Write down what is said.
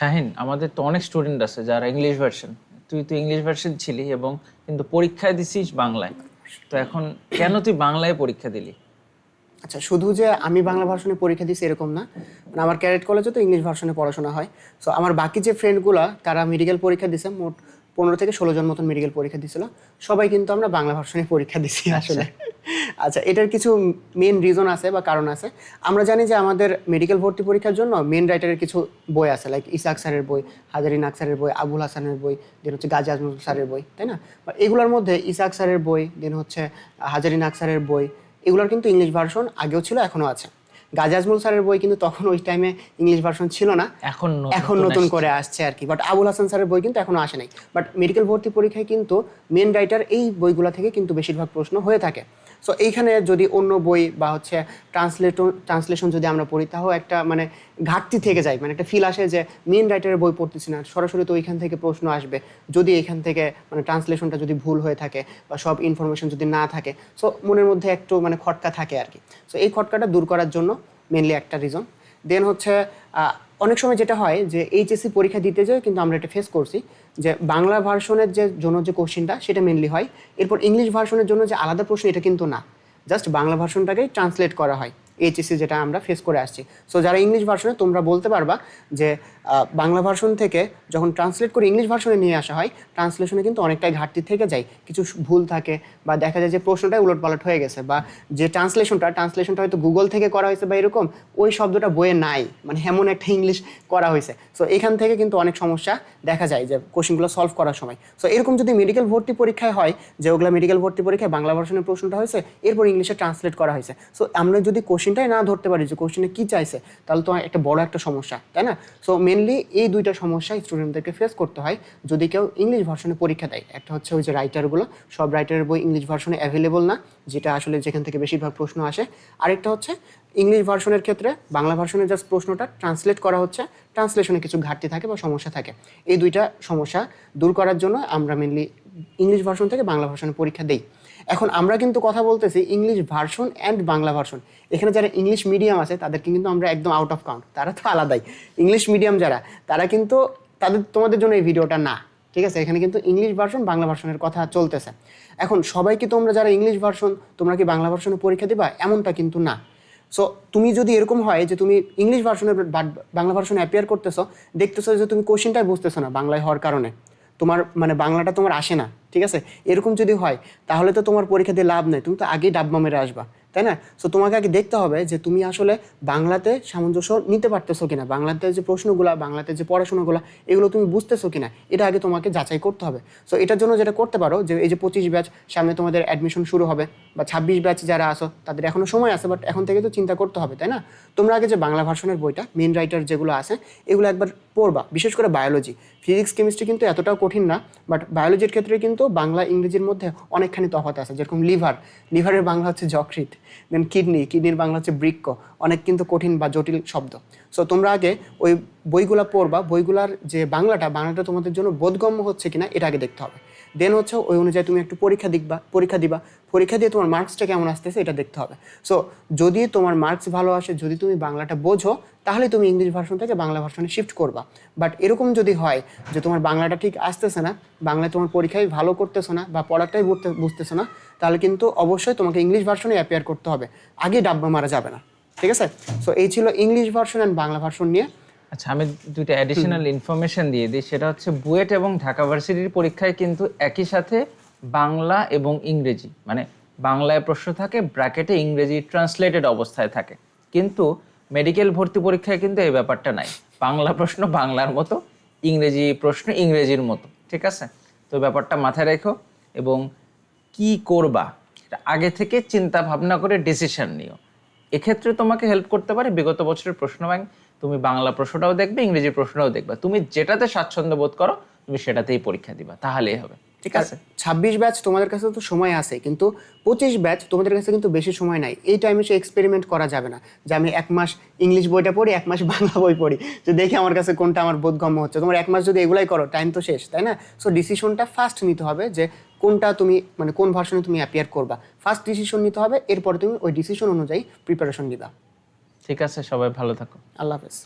শাহিন, আমাদের তো অনেক স্টুডেন্ট আছে যারা ইংলিশ ভার্সন তুই তো ইংলিশ ভার্সন ছিলি এবং কিন্তু পরীক্ষায় দিছিস বাংলায়। তো এখন কেন তুই বাংলায় পরীক্ষা দিলি? আচ্ছা শুধু যে আমি বাংলা ভার্সনে পরীক্ষা দিছি এরকম না মানে আমার ক্যারেট কলেজে তো ইংলিশ ভার্সনে পড়াশোনা হয়। সো আমার বাকি যে ফ্রেন্ডগুলো তারা মেডিকেল পরীক্ষা দিছে মোট পনেরো থেকে ষোলো জন মতন মেডিকেল পরীক্ষা দিছিল সবাই কিন্তু আমরা বাংলা ভার্সনে পরীক্ষা দিছি আসলে। আচ্ছা এটার কিছু মেন রিজন আছে বা কারণ আছে। আমরা জানি যে আমাদের মেডিকেল ভর্তি পরীক্ষার জন্য মেন রাইটারের কিছু বই আছে লাইক ইসাক স্যারের বই হাজারিন আক্সারের বই আবুল হাসানের বই দেন হচ্ছে গাজী আজমল স্যারের বই তাই না? এগুলোর মধ্যে ইসাক স্যারের বই দেন হচ্ছে হাজারিন আক্সারের বই এগুলোর কিন্তু ইংলিশ ভার্সন আগেও ছিল এখনও আছে। গাজী আজমল স্যারের বই কিন্তু তখন ওই টাইমে ইংলিশ ভার্সন ছিল না। এখন এখন নতুন করে আসছে আর কি। বাট আবুল হাসান স্যারের বই কিন্তু এখনও আসে নাই। বাট মেডিকেল ভর্তি পরীক্ষায় কিন্তু মেন রাইটার এই বইগুলো থেকে কিন্তু বেশিরভাগ প্রশ্ন হয়ে থাকে। সো এইখানে যদি অন্য বই বা হচ্ছে ট্রান্সলেটর ট্রান্সলেশন যদি আমরা পড়ি তাও একটা মানে ঘাটতি থেকে যায়। মানে একটা ফিল আসে যে মেন রাইটারের বই পড়তেছি না। সরাসরি তো ওইখান থেকে প্রশ্ন আসবে। যদি এখান থেকে মানে ট্রান্সলেশনটা যদি ভুল হয়ে থাকে বা সব ইনফরমেশন যদি না থাকে। সো মনের মধ্যে একটু মানে খটকা থাকে আর কি। সো এই খটকাটা দূর করার জন্য মেনলি একটা রিজন দেন হচ্ছে অনেক সময় যেটা হয় যে এইচএসসি পরীক্ষা দিতে যায়, কিন্তু আমরা এটা ফেস করছি যে বাংলা ভার্সনের যে জন্য যে কোশ্চেনটা সেটা মেনলি হয়। এরপর ইংলিশ ভার্সনের জন্য যে আলাদা প্রশ্ন, এটা কিন্তু না। জাস্ট বাংলা ভার্সনটাকেই ট্রান্সলেট করা হয়। এইচএসসি যেটা আমরা ফেস করে আসছি। সো যারা ইংলিশ ভার্সনে তোমরা বলতে পারবা যে বাংলা ভার্সন থেকে যখন ট্রান্সলেট করে ইংলিশ ভার্সনে নিয়ে আসা হয় ট্রান্সলেশনে কিন্তু অনেকটাই ঘাটতি থেকে যায়। কিছু ভুল থাকে বা দেখা যায় যে প্রশ্নটাই উলটপালট হয়ে গেছে বা যে ট্রান্সলেশনটা ট্রান্সলেশনটা হয়তো গুগল থেকে করা হয়েছে বা এরকম, ওই শব্দটা বইয়ে নাই। মানে এমন একটা ইংলিশ করা হয়েছে। সো এখান থেকে কিন্তু অনেক সমস্যা দেখা যায় যে কোশ্চেনগুলো সলভ করার সময়। সো এরকম যদি মেডিকেল ভর্তি পরীক্ষায় হয়, যে ওগুলো মেডিকেল ভর্তি পরীক্ষায় বাংলা ভার্সনের প্রশ্নটা হয়েছে, এরপর ইংলিশে ট্রান্সলেট করা হয়েছে। সো আমরা যদি কোশ্চেনটাই না ধরতে পারি যে কোশ্চেনে কী চাইছে, তাহলে তো একটা বড় একটা সমস্যা, তাই না? সো মেনলি এই দুইটা সমস্যা স্টুডেন্টদেরকে ফেস করতে হয়, যদি কেউ ইংলিশ ভার্সনে পরীক্ষা দেয়। একটা হচ্ছে ওই যে রাইটারগুলো সব রাইটারের বই ইংলিশ ভার্সনে অ্যাভেলেবল না, যেটা আসলে যেখান থেকে বেশিরভাগ প্রশ্ন আসে। আরেকটা হচ্ছে ইংলিশ ভার্সনের ক্ষেত্রে বাংলা ভার্সনের জাস্ট প্রশ্নটা ট্রান্সলেট করা হচ্ছে ট্রান্সলেশনে কিছু ঘাটতি থাকে বা সমস্যা থাকে। এই দুইটা সমস্যা দূর করার জন্য আমরা মেনলি ইংলিশ ভার্সন থেকে বাংলা ভার্সনে পরীক্ষা দেই। এখন আমরা কিন্তু কথা বলতেছি English version and Bangla version. এখানে যারা ইংলিশ মিডিয়াম আছে, তাদেরকে কিন্তু আমরা একদম আউট অফ কাউন্ট তারা তো আলাদাই। ইংলিশ মিডিয়াম যারা, তারা কিন্তু, তাদের, তোমাদের জন্য এই ভিডিওটা না। ঠিক আছে? এখানে কিন্তু ইংলিশ ভার্সন, বাংলা ভার্সনের কথা চলতেছে। এখন সবাই কি তোমরা যারা ইংলিশ ভার্সন, তোমরা কি বাংলা ভার্সনে পরীক্ষা দিবা? এমনটা কিন্তু না। সো তুমি যদি এরকম হয় যে তুমি ইংলিশ ভার্সনে বাংলা ভার্সনে অ্যাপিয়ার করতেছো, দেখতেছো যে তুমি কোশ্চেনটাই বুঝতেছো না বাংলায় হওয়ার কারণে। তোমার মানে বাংলাটা তোমার আসে না, ঠিক আছে? এরকম যদি হয়, তাহলে তো তোমার পরীক্ষা দিয়ে লাভ নেই। তুমি তো আগেই ডাব্বা মেরে আসবা, তাই না? সো তোমাকে আগে দেখতে হবে যে তুমি আসলে বাংলাতে সামঞ্জস্য নিতে পারতেছো কিনা, বাংলাতে যে প্রশ্নগুলো, বাংলাতে যে পড়াশোনাগুলো, এগুলো তুমি বুঝতেছো কিনা, এটা আগে তোমাকে যাচাই করতে হবে। সো এটার জন্য যেটা করতে পারো, যে এই যে পঁচিশ ব্যাচ, সামনে তোমাদের অ্যাডমিশন শুরু হবে, বা ছাব্বিশ ব্যাচ যারা আসো তাদের এখনও সময় আছে বাট এখন থেকে তো চিন্তা করতে হবে, তাই না? তোমরা আগে যে বাংলা ভার্সনের বইটা মেন রাইটার যেগুলো আছে, এগুলো একবার পড়বা, বিশেষ করে বায়োলজি ফিজিক্স কেমিস্ট্রি কিন্তু এতটাও কঠিন না বাট বায়োলজির ক্ষেত্রে কিন্তু বাংলা, ইংরেজির মধ্যে অনেকখানি তফাত আছে, যেরকম লিভার। লিভারের বাংলা হচ্ছে যকৃত দেন কিডনি কিডনির বাংলা হচ্ছে বৃক্ক, অনেক কিন্তু কঠিন বা জটিল শব্দ। সো তোমরা আগে ওই বইগুলা পড়বা, বইগুলার যে বাংলাটা বাংলাটা তোমাদের জন্য বোধগম্য হচ্ছে কিনা, এটা আগে দেখতে হবে। দেন হচ্ছে ওই অনুযায়ী তুমি একটু পরীক্ষা দিবা পরীক্ষা দিবা। পরীক্ষা দিয়ে তোমার মার্কসটা কেমন আসতেছে এটা দেখতে হবে। সো যদি তোমার মার্কস ভালো আসে, যদি তুমি বাংলাটা বোঝো, তাহলে তুমি ইংলিশ ভার্সন থেকে বাংলা ভার্সনে শিফট করবা। বাট এরকম যদি হয় যে তোমার বাংলাটা ঠিক আসতেছে না, বাংলায় তোমার পরীক্ষায় ভালো করতেছো না বা পড়াটাই বুঝতে, বুঝতেছো না, তাহলে কিন্তু অবশ্যই তোমাকে ইংলিশ ভার্সনে অ্যাপিয়ার করতে হবে। আগে ডাব্বা মারা যাবে না। ঠিক আছে? সো এই ছিল English version and Bangla version নিয়ে। আচ্ছা আমি দুইটা অ্যাডিশনাল ইনফরমেশন দিয়ে দিই। সেটা হচ্ছে বুয়েট এবং ঢাকা ভার্সিটির পরীক্ষায় কিন্তু একই সাথে বাংলা এবং ইংরেজি মানে বাংলায় প্রশ্ন থাকে ব্র্যাকেটে ইংরেজি ট্রান্সলেটেড অবস্থায় থাকে। কিন্তু মেডিকেল ভর্তি পরীক্ষায় কিন্তু এই ব্যাপারটা নাই। বাংলা প্রশ্ন বাংলার মতো ইংরেজি প্রশ্ন ইংরেজির মতো ঠিক আছে? তো ব্যাপারটা মাথায় রেখো এবং কি করবা আগে থেকে চিন্তা ভাবনা করে ডিসিশন নিও। এক্ষেত্রে তোমাকে হেল্প করতে পারে বিগত বছরের প্রশ্ন ব্যাংক তুমি বাংলা প্রশ্নটাও দেখবে ইংরেজি প্রশ্নটাও দেখবে। তুমি যেটাতে স্বাচ্ছন্দ্য বোধ করো তুমি সেটাতেই পরীক্ষা দিবা। তাহলেই হবে। ঠিক আছে? ছাব্বিশ ব্যাচ তোমাদের কাছে তো সময় আছে কিন্তু পঁচিশ ব্যাচ তোমাদের কাছে কিন্তু বেশি সময় নাই। এই টাইমে সে এক্সপেরিমেন্ট করা যাবে না যে আমি এক মাস ইংলিশ বইটা পড়ি এক মাস বাংলা বই পড়ি। যে দেখি আমার কাছে কোনটা আমার বোধগম্য হচ্ছে। তোমার এক মাস যদি এগুলাই করো টাইম তো শেষ তাই না? সো ডিসিশনটা ফার্স্ট নিতে হবে যে কোনটা তুমি মানে কোন ভার্সনে তুমি অ্যাপিয়ার করবা। ফার্স্ট ডিসিশন নিতে হবে এরপর তুমি ওই ডিসিশন অনুযায়ী প্রিপারেশন নিবা। ঠিক আছে সবাই ভালো থাকো। আল্লাহ হাফেজ।